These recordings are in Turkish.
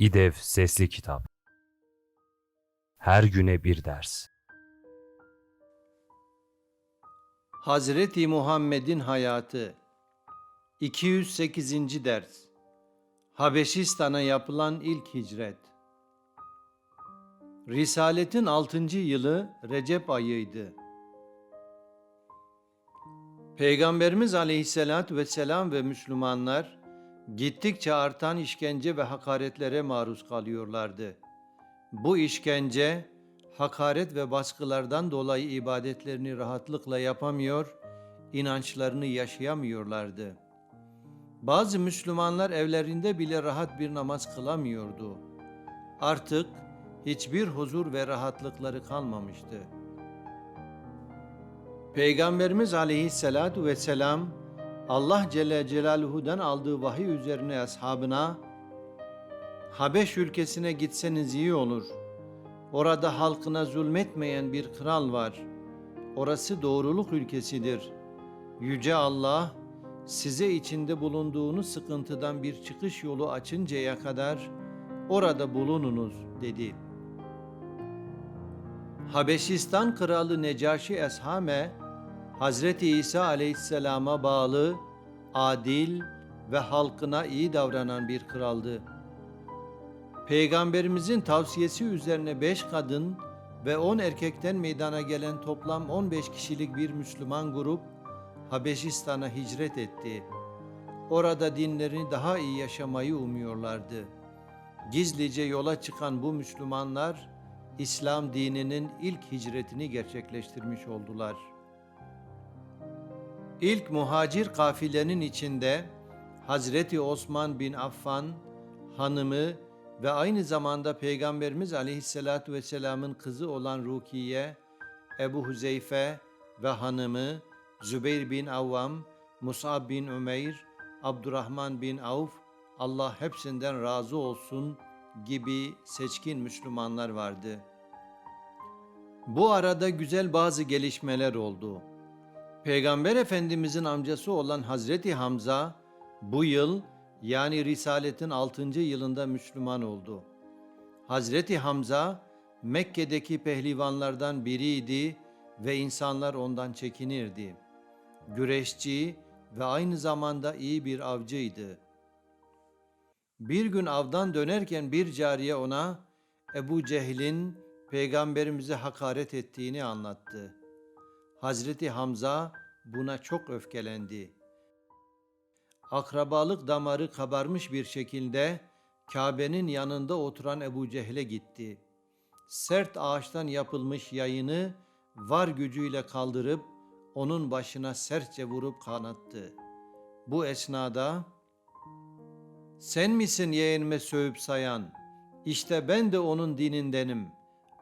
İDEV Sesli Kitap Her güne bir ders Hazreti Muhammed'in hayatı 208. ders Habeşistan'a yapılan ilk hicret Risaletin 6. yılı Recep ayıydı. Peygamberimiz Aleyhisselatü Vesselam ve Müslümanlar gittikçe artan işkence ve hakaretlere maruz kalıyorlardı. Bu işkence, hakaret ve baskılardan dolayı ibadetlerini rahatlıkla yapamıyor, inançlarını yaşayamıyorlardı. Bazı Müslümanlar evlerinde bile rahat bir namaz kılamıyordu. Artık hiçbir huzur ve rahatlıkları kalmamıştı. Peygamberimiz aleyhissalatu vesselam Allah Celle Celaluhu'dan aldığı vahiy üzerine ashabına Habeş ülkesine gitseniz iyi olur. Orada halkına zulmetmeyen bir kral var. Orası doğruluk ülkesidir. Yüce Allah size içinde bulunduğunuz sıkıntıdan bir çıkış yolu açıncaya kadar orada bulununuz dedi. Habeşistan kralı Necaşi Eshame Hazreti İsa aleyhisselama bağlı, adil ve halkına iyi davranan bir kraldı. Peygamberimizin tavsiyesi üzerine beş kadın ve on erkekten meydana gelen toplam 15 kişilik bir Müslüman grup Habeşistan'a hicret etti. Orada dinlerini daha iyi yaşamayı umuyorlardı. Gizlice yola çıkan bu Müslümanlar İslam dininin ilk hicretini gerçekleştirmiş oldular.'' İlk muhacir kafilenin içinde Hazreti Osman bin Affan hanımı ve aynı zamanda Peygamberimiz Aleyhisselatü Vesselam'ın kızı olan Rukiye, Ebu Huzeyfe ve hanımı Zübeyir bin Avvam, Musab bin Ümeyr, Abdurrahman bin Avf, Allah hepsinden razı olsun gibi seçkin Müslümanlar vardı. Bu arada güzel bazı gelişmeler oldu. Peygamber Efendimizin amcası olan Hazreti Hamza bu yıl yani Risaletin 6. yılında Müslüman oldu. Hazreti Hamza Mekke'deki pehlivanlardan biriydi ve insanlar ondan çekinirdi. Güreşçi ve aynı zamanda iyi bir avcıydı. Bir gün avdan dönerken bir cariye ona Ebu Cehil'in peygamberimize hakaret ettiğini anlattı.'' Hazreti Hamza buna çok öfkelendi. Akrabalık damarı kabarmış bir şekilde Kabe'nin yanında oturan Ebu Cehil'e gitti. Sert ağaçtan yapılmış yayını var gücüyle kaldırıp onun başına sertçe vurup kanattı. Bu esnada sen misin yeğenime sövüp sayan? İşte ben de onun dinindenim.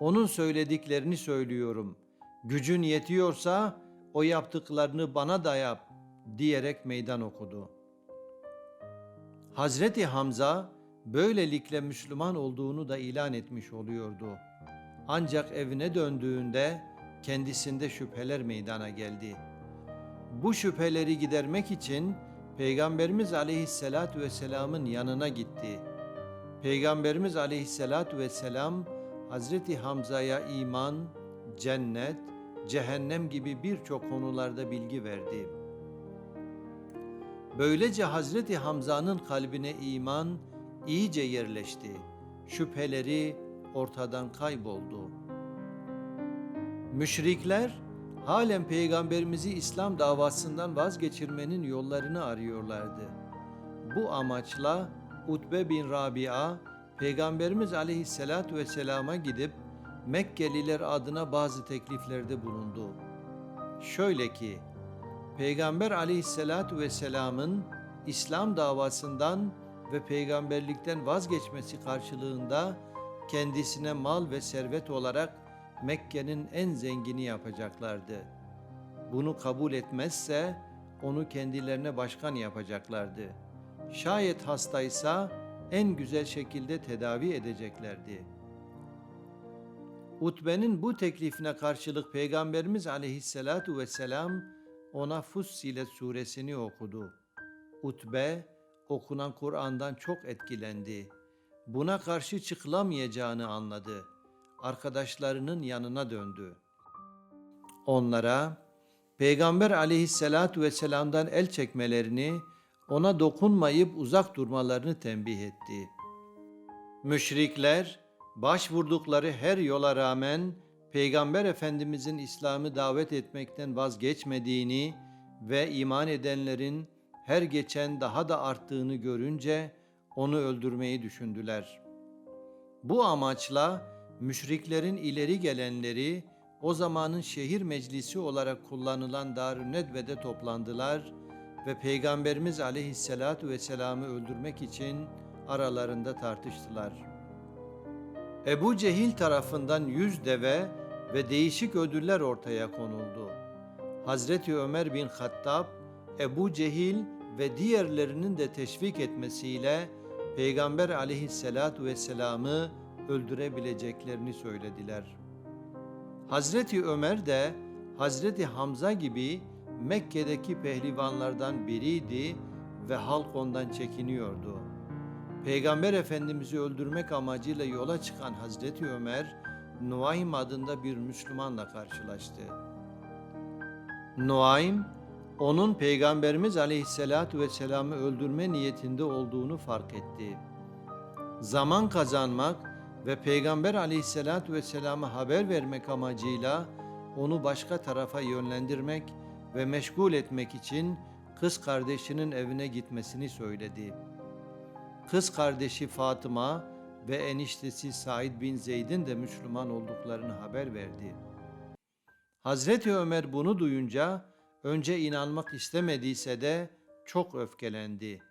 Onun söylediklerini söylüyorum.'' Gücün yetiyorsa o yaptıklarını bana da yap diyerek meydan okudu. Hazreti Hamza böylelikle Müslüman olduğunu da ilan etmiş oluyordu. Ancak evine döndüğünde kendisinde şüpheler meydana geldi. Bu şüpheleri gidermek için Peygamberimiz Aleyhisselatü Vesselam'ın yanına gitti. Peygamberimiz Aleyhisselatü Vesselam Hazreti Hamza'ya iman, cennet, cehennem gibi birçok konularda bilgi verdi. Böylece Hazreti Hamza'nın kalbine iman iyice yerleşti. Şüpheleri ortadan kayboldu. Müşrikler halen peygamberimizi İslam davasından vazgeçirmenin yollarını arıyorlardı. Bu amaçla Utbe bin Rabia Peygamberimiz aleyhissalatü vesselama gidip Mekkeliler adına bazı tekliflerde bulundu. Şöyle ki, Peygamber aleyhissalatu vesselamın İslam davasından ve peygamberlikten vazgeçmesi karşılığında kendisine mal ve servet olarak Mekke'nin en zengini yapacaklardı. Bunu kabul etmezse onu kendilerine başkan yapacaklardı. Şayet hastaysa en güzel şekilde tedavi edeceklerdi.'' Utbe'nin bu teklifine karşılık Peygamberimiz aleyhissalatu vesselam ona Fussilet suresini okudu. Utbe okunan Kur'an'dan çok etkilendi. buna karşı çıkılamayacağını anladı. Arkadaşlarının yanına döndü. Onlara Peygamber aleyhissalatu vesselam'dan el çekmelerini, ona dokunmayıp uzak durmalarını tembih etti. Müşrikler başvurdukları her yola rağmen Peygamber Efendimizin İslam'ı davet etmekten vazgeçmediğini ve iman edenlerin her geçen daha da arttığını görünce onu öldürmeyi düşündüler. Bu amaçla müşriklerin ileri gelenleri o zamanın şehir meclisi olarak kullanılan Darün Nedve'de toplandılar ve Peygamberimiz aleyhissalatu vesselam'ı öldürmek için aralarında tartıştılar. Ebu Cehil tarafından yüz deve ve değişik ödüller ortaya konuldu. Hazreti Ömer bin Hattab, Ebu Cehil ve diğerlerinin de teşvik etmesiyle Peygamber aleyhissalatu vesselam'ı öldürebileceklerini söylediler. Hazreti Ömer de Hazreti Hamza gibi Mekke'deki pehlivanlardan biriydi ve halk ondan çekiniyordu. Peygamber Efendimiz'i öldürmek amacıyla yola çıkan Hazreti Ömer, Nuaym adında bir Müslümanla karşılaştı. Nuaym, onun Peygamberimiz Aleyhisselatü Vesselam'ı öldürme niyetinde olduğunu fark etti. Zaman kazanmak ve Peygamber Aleyhisselatü Vesselam'a haber vermek amacıyla onu başka tarafa yönlendirmek ve meşgul etmek için kız kardeşinin evine gitmesini söyledi. Kız kardeşi Fatıma ve eniştesi Said bin Zeyd'in de Müslüman olduklarını haber verdi. Hazreti Ömer bunu duyunca önce inanmak istemediyse de çok öfkelendi.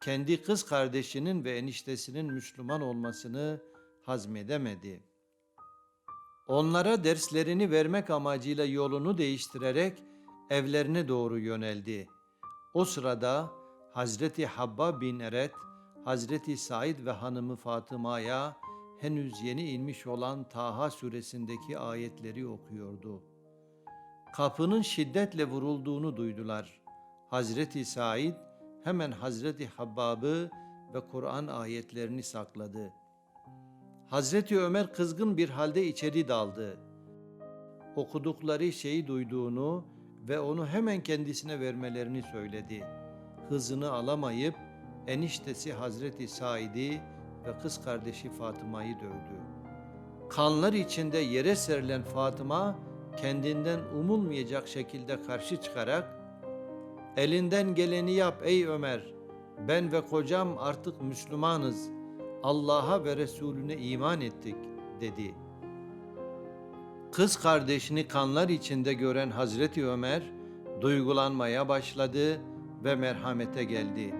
Kendi kız kardeşinin ve eniştesinin Müslüman olmasını hazmedemedi. Onlara derslerini vermek amacıyla yolunu değiştirerek evlerine doğru yöneldi. O sırada Hazreti Habba bin Eret, Hazreti Said ve hanımı Fatıma'ya henüz yeni inmiş olan Taha suresindeki ayetleri okuyordu. Kapının şiddetle vurulduğunu duydular. Hazreti Said hemen Hazreti Habbab'ı ve Kur'an ayetlerini sakladı. Hazreti Ömer kızgın bir halde içeri daldı. Okudukları şeyi duyduğunu ve onu hemen kendisine vermelerini söyledi. Hızını alamayıp eniştesi Hazreti Said'i ve kız kardeşi Fatıma'yı dövdü. Kanlar içinde yere serilen Fatıma kendinden umulmayacak şekilde karşı çıkarak elinden geleni yap ey Ömer ben ve kocam artık Müslümanız Allah'a ve Resulüne iman ettik dedi. Kız kardeşini kanlar içinde gören Hazreti Ömer duygulanmaya başladı ve merhamete geldi.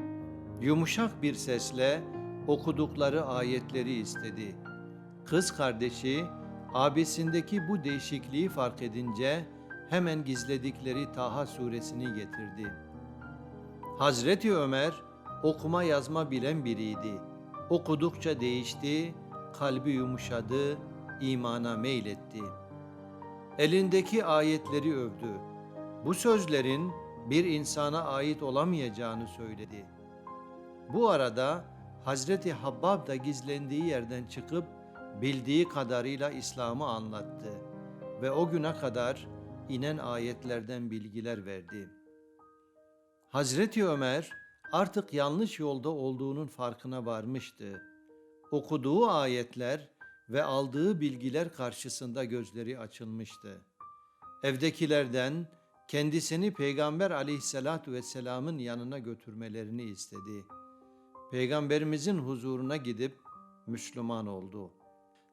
Yumuşak bir sesle okudukları ayetleri istedi. Kız kardeşi abisindeki bu değişikliği fark edince hemen gizledikleri Taha suresini getirdi. Hazreti Ömer okuma yazma bilen biriydi. Okudukça değişti, kalbi yumuşadı, imana meyletti. Elindeki ayetleri övdü. Bu sözlerin bir insana ait olamayacağını söyledi. Bu arada Hazreti Habbab da gizlendiği yerden çıkıp bildiği kadarıyla İslam'ı anlattı ve o güne kadar inen ayetlerden bilgiler verdi. Hazreti Ömer artık yanlış yolda olduğunun farkına varmıştı. Okuduğu ayetler ve aldığı bilgiler karşısında gözleri açılmıştı. Evdekilerden kendisini Peygamber aleyhissalatu vesselamın yanına götürmelerini istedi. Peygamberimizin huzuruna gidip Müslüman oldu.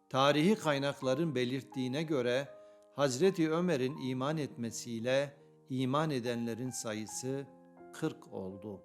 Tarihi kaynakların belirttiğine göre Hazreti Ömer'in iman etmesiyle iman edenlerin sayısı 40 oldu.